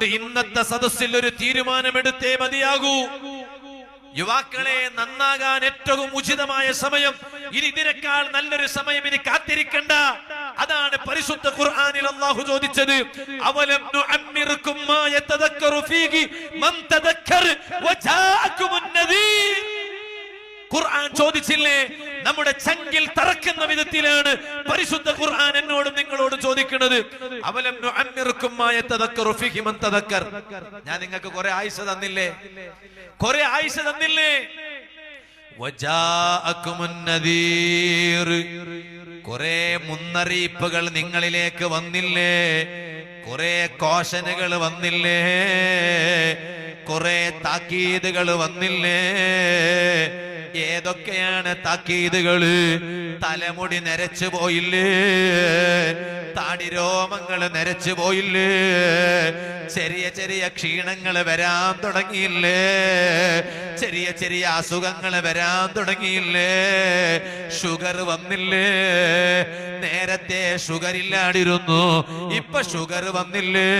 അതുകൊണ്ട് ഇന്നത്തെ സദസ്സിൽ ഒരു തീരുമാനമെടുത്തേ മതിയാകൂ. യുവാക്കളെ നന്നാകാൻ ഏറ്റവും ഉചിതമായ സമയം. ഇനി ഇതിനേക്കാൾ നല്ലൊരു സമയം ഇനി കാത്തിരിക്കണ്ട. അതാണ് പരിശുദ്ധ ഖുർആനിൽ അള്ളാഹു ചോദിച്ചത്. അവലം ഖുർആൻ ചോദിച്ചില്ലേ നമ്മുടെ ചങ്കിൽ തറക്കുന്ന വിധത്തിലാണ് പരിശുദ്ധ ഖുർആൻ എന്നോട് നിങ്ങളോട് ചോദിക്കുന്നത്. അവലം ഞാൻ നിങ്ങൾക്ക് കുറെ ആയുസ് തന്നില്ലേ? കുറെ ആയുസ് തന്നില്ലേ? കുറെ മുന്നറിയിപ്പുകൾ നിങ്ങളിലേക്ക് വന്നില്ലേ? കുറെ കോശനകൾ വന്നില്ലേ? കുറെ താക്കീതുകൾ വന്നില്ലേ? ഏതൊക്കെയാണ് താക്കീതുകൾ? തലമുടി നരച്ചു പോയില്ലേ? താടിരോമങ്ങൾ നരച്ചു പോയില്ലേ? ചെറിയ ചെറിയ ക്ഷീണങ്ങൾ വരാൻ തുടങ്ങിയില്ലേ? ചെറിയ ചെറിയ അസുഖങ്ങൾ വരാൻ തുടങ്ങിയില്ലേ? ഷുഗർ വന്നില്ലേ? നേരത്തെ ഷുഗർ ഇല്ലാടിരുന്നു ഇപ്പൊ ഷുഗർ വന്നില്ലേ?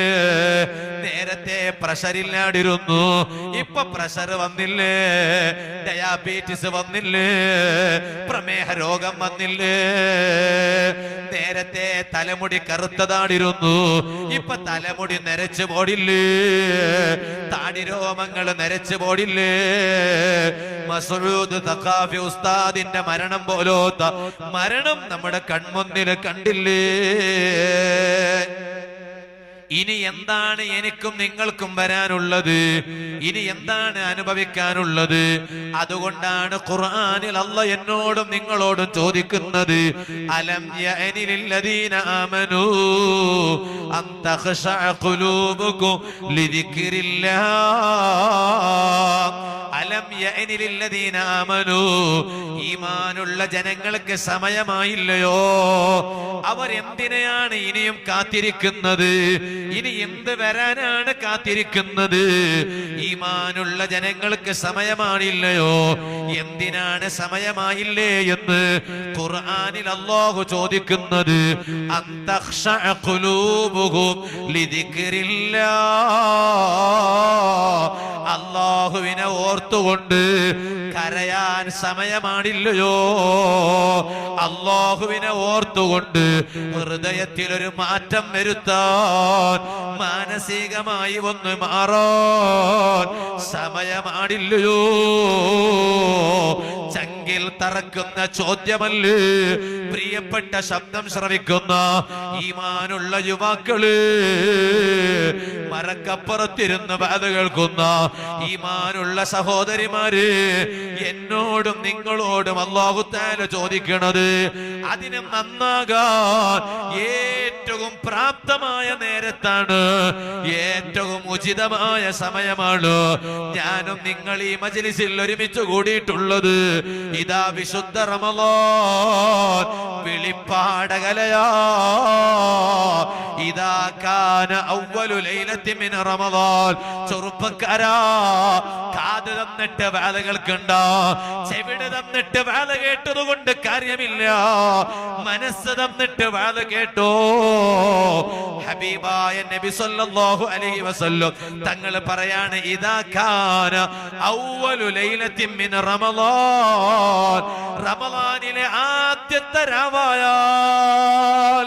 നേരത്തെ പ്രഷർ ഇല്ലാടിരുന്നു ഇപ്പൊ പ്രഷർ വന്നില്ലേ? ഡയാബറ്റീസ് വന്നില്ലേ? പ്രമേഹ രോഗം വന്നില്ലേ? നേരത്തെ തലമുടി കറുത്തതാടിരുന്നു ഇപ്പൊ തലമുടി നരച്ചു പോടില്ലേ? താടി രോമങ്ങൾ നരച്ചു പോടില്ലേ? മസൂദ് തഖാഫി ഉസ്താദിന്റെ മരണം പോലോത്ത മരണം നമ്മുടെ കൺമുന്നിൽ കണ്ടില്ലേ? ഇനി എന്താണ് എനിക്കും നിങ്ങൾക്കും വരാനുള്ളത്? ഇനി എന്താണ് അനുഭവിക്കാനുള്ളത്? അതുകൊണ്ടാണ് ഖുർആനിൽ അല്ല എന്നോടും നിങ്ങളോടും ചോദിക്കുന്നത് അലം ആമനൂ ഈമാനുള്ള ജനങ്ങൾക്ക് സമയമായില്ലയോ? അവരെന്തിനെയാണ് ഇനിയും കാത്തിരിക്കുന്നത്? ഇനി എന്ത് വരാനാണ് കാത്തിരിക്കുന്നത്? ഈമാനുള്ള ജനങ്ങൾക്ക് സമയമാണില്ലയോ എന്തിനാണ് സമയമായില്ലേ എന്ന് ഖുർആാനിൽ അല്ലാഹു ചോദിക്കുന്നത്. അള്ളാഹുവിനെ ഖുലൂബുഹും ഓർത്തുകൊണ്ട് കരയാൻ സമയമാണില്ലയോ? അള്ളാഹുവിനെ ഓർത്തുകൊണ്ട് ഹൃദയത്തിൽ ഒരു മാറ്റം വരുത്താൻ മാനസികമായി ഒന്ന് മാറാൻ സമയമാണില്ലയോ? ചങ്കിൽ തറക്കുന്ന ചോദ്യമല്ലേ? പ്രിയപ്പെട്ട ശബ്ദം ശ്രവിക്കുന്ന ഈമാനുള്ള യുവാക്കൾ. മരക്കപ്പുറത്തിരുന്ന് ബാധ കേൾക്കുന്ന ഈമാനുള്ള സഹോദരിമാര് എന്നോടും നിങ്ങളോടും അള്ളാഹുത്താല ചോദിക്കണത് അതിന് നന്നാകാൻ ഏറ്റവും പ്രാപ്തമായ നേരത്താണ് ഏറ്റവും ഉചിതമായ സമയമാണ്. ഞാനും നിങ്ങൾ ഈ മജ്ലിസിൽ ഒരുമിച്ച് കൂടിയിട്ടുള്ളത്. ഇതാ വിശുദ്ധ റമളാൻ വിളിപ്പാടകലയാ. ഇതാ കാന ഔവലു ലൈലത്തി മിൻ റമദാൻ. ചെറുപ്പക്കാരാ കാത് തന്നിട്ട് വേല കേൾക്കണ്ട. ചെവിട് തന്നിട്ട് വേല കേട്ടതുകൊണ്ട് കാര്യമില്ല. മനസ്സ് തന്നിട്ട് വേല കേട്ടോ. ഹബീബായ നബി സല്ലല്ലാഹു അലൈഹി വസല്ലം തങ്ങൾ പറയാണ് ഇദാ കാന അവ്വലു ലൈലത്തിൻ മിൻ റമളാൻ റമളാനിലെ ആദ്യത്തെ രാവായാൽ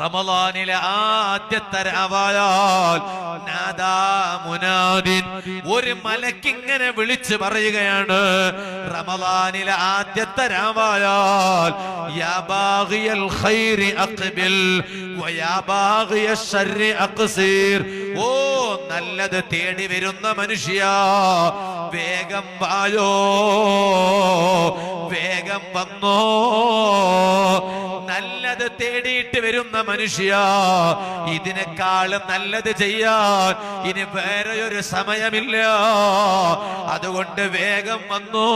റമളാനിലെ ആദ്യത്തെ രാവായാൽ നാദാ മുനാദിൻ ഒരു മലക്കിങ്ങനെ വിളിച്ചു പറയുകയാണ്. റമളാനിലെ ആദ്യത്തെ രാവായാൽ യാ ബാഗിയൽ ഖൈരി ഓ നല്ലത് തേടി വരുന്ന മനുഷ്യ. വേഗം വായോ. വേഗം വന്നോ. നല്ലത് തേടിയിട്ട് വരുന്ന മനുഷ്യ. ഇതിനേക്കാൾ നല്ലത് ചെയ്യാൻ ഇനി വേറെ ഒരു സമയമില്ല. അതുകൊണ്ട് വേഗം വന്നു.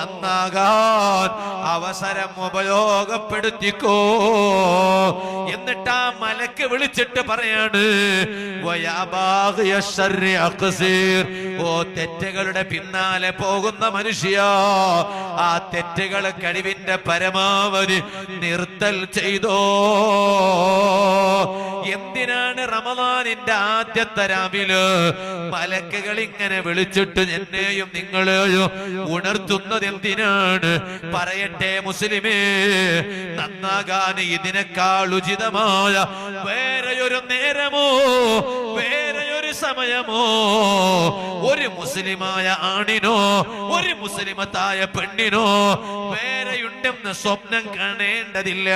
നന്നാകാൻ അവസരം ഉപയോഗപ്പെടുത്തിക്കോ എന്നിട്ട് ആ മലക്ക് വിളിച്ചിട്ട് പറയാണ്. ഓ തെറ്റുകളുടെ പിന്നാലെ പോകുന്ന മനുഷ്യ ആ തെറ്റുകൾ കഴിവിന്റെ പരമാവധി നിർത്തൽ ചെയ്തോ എന്തിനാണ് റമദാനിന്റെ ആദ്യത്തെ രാവിൽ മലക്കുകൾ ഇങ്ങനെ വിളിച്ചിട്ട് എന്നെയും നിങ്ങളെയും ഉണർത്തുന്നത് എന്തിനാണ്? പറയട്ടെ മുസ്ലിമേ നന്നാകാൻ ഇതിനേക്കാൾ ഉചിതമായ വേറെയൊരു നേരമോ വേറെയൊരു സമയമോ? ഒരു മുസ്ലിമായ ആണിനോ ഒരു മുസ്ലിമത്തായ പെണ്ണിനോ വേറെയുണ്ടെന്ന് സ്വപ്നം കാണേണ്ടതില്ല.